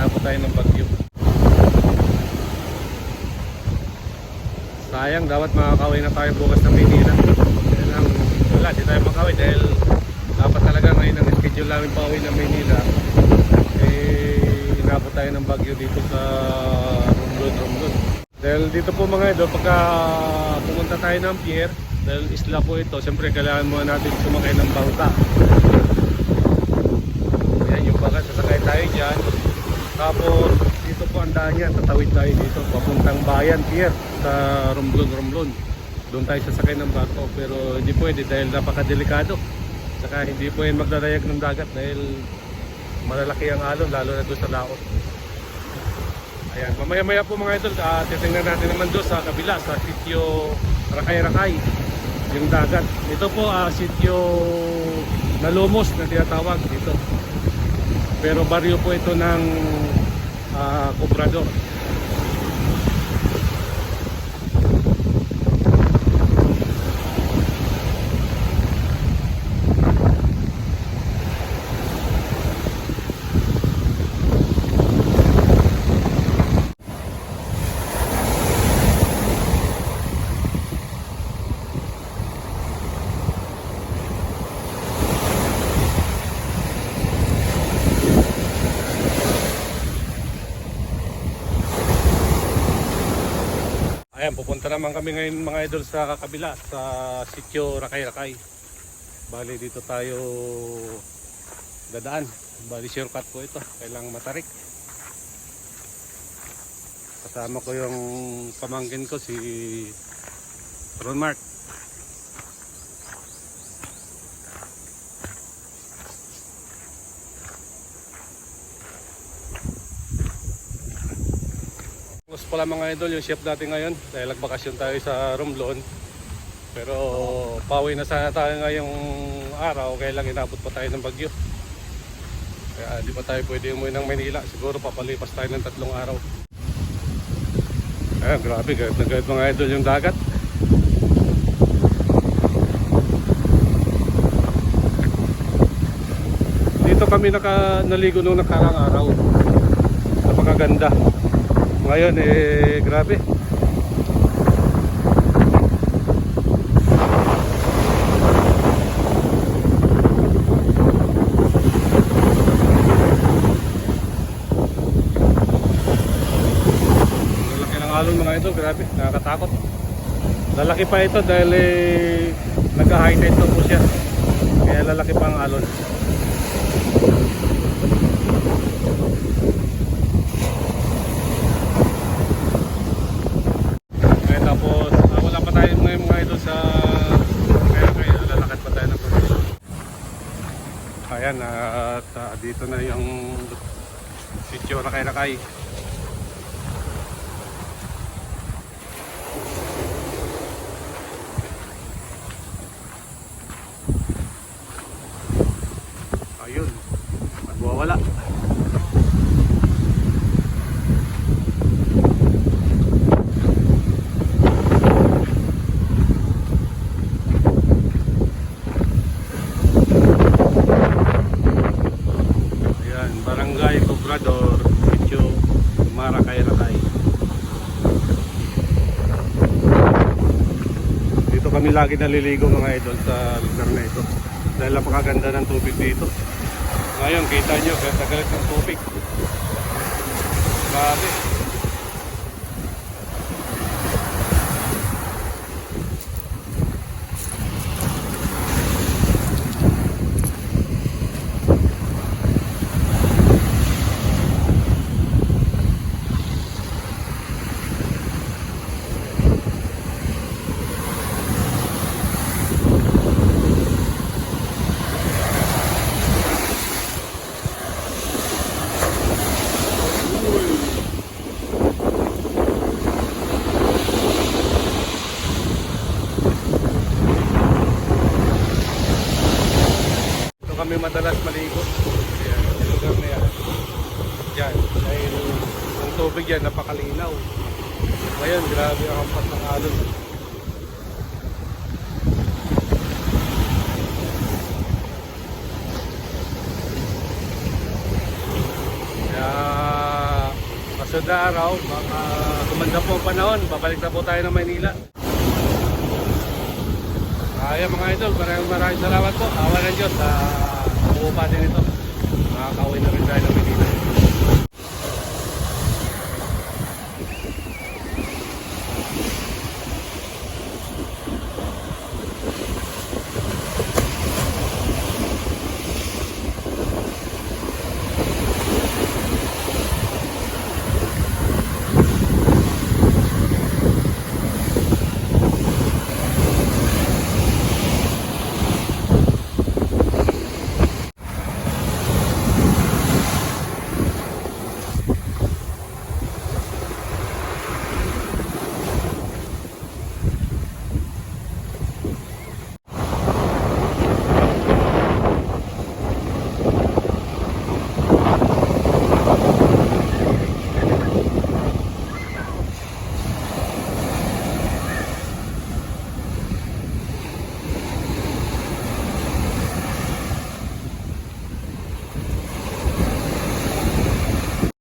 Naabot tayo ng bagyo. Sayang, dapat makakawin na tayo bukas ng Manila. Kaya lang, wala, di tayo makawin dahil dapat talaga ngayon ang schedule namin pa uwi ng Manila. Eh, inabot tayo ng bagyo dito sa Romblon, Romblon. Dahil dito po mga idol, pagka pumunta tayo ng pier, dahil isla po ito, siyempre kailangan muna natin sumakay ng bangka. Yan yung bangka, sasakay tayo dyan. Tapos yan, tatawid tayo dito, papuntang bayan pier sa Romblon, Romblon. Doon tayo sasakay ng barko, pero hindi pwede dahil napakadelikado. Saka hindi po yan magdadayag ng dagat dahil malalaki ang alon, lalo na doon sa laot. Ayan, mamaya-maya po mga idol, uh, titingnan natin naman doon sa kabila, sa sitio Rakay-Rakay, yung dagat. Ito po, ah, sitio Nalumos na tinatawag dito. Pero baryo po ito ng ah, Cobrador. Ayan, pupunta naman kami ngayon mga idol sa kabila, sa sitio Rakay-Rakay. Bali dito tayo dadaan. Bali shortcut po ito, kailang matarik. Kasama ko yung pamangkin ko si Ron Mark. Pala mga idol yung chef natin ngayon dahil nagbakasyon tayo sa Romblon. Pero pauwi na sana tayo ngayong araw kaya lang inabot pa tayo ng bagyo. Kaya di pa tayo pwede umuwi ng Manila. Siguro papalipas tayo ng tatlong araw. Ayan, grabe, gayat na gayat mga idol yung dagat. Dito kami naka, naligo nung nakarang araw. Napakaganda. Ngayon eh grabe. Lalaki ng alon mga ito, grabe, nakakatakot. Lalaki pa ito dahil eh, nagka-high tide po siya. Kaya lalaki pa ang alon. Okay, tapos ah, wala pa tayo ngayon mga idol sa kaya kaya lalakad pa tayo ng pagkakas. Ayan, at ah, dito na yung sitio na kay Nakay. Kami lagi naliligo mga idol sa lugar na ito. Dahil napakaganda ng tubig dito. Ngayon, kita nyo, ganda galit ng tubig. Grabe. madalas maligo. Yan, yung lugar na yan. Yan, dahil ang tubig yan napakalinaw. Ngayon, grabe ang ampas ng alon. Sunod na araw, mga gumanda po ang panahon, babalik na po tayo ng Maynila. Ayan mga idol, maraming maraming salamat po. Awa ng Diyos. Ah uh, din ito. Nakakauwi na rin tayo ng Maynila.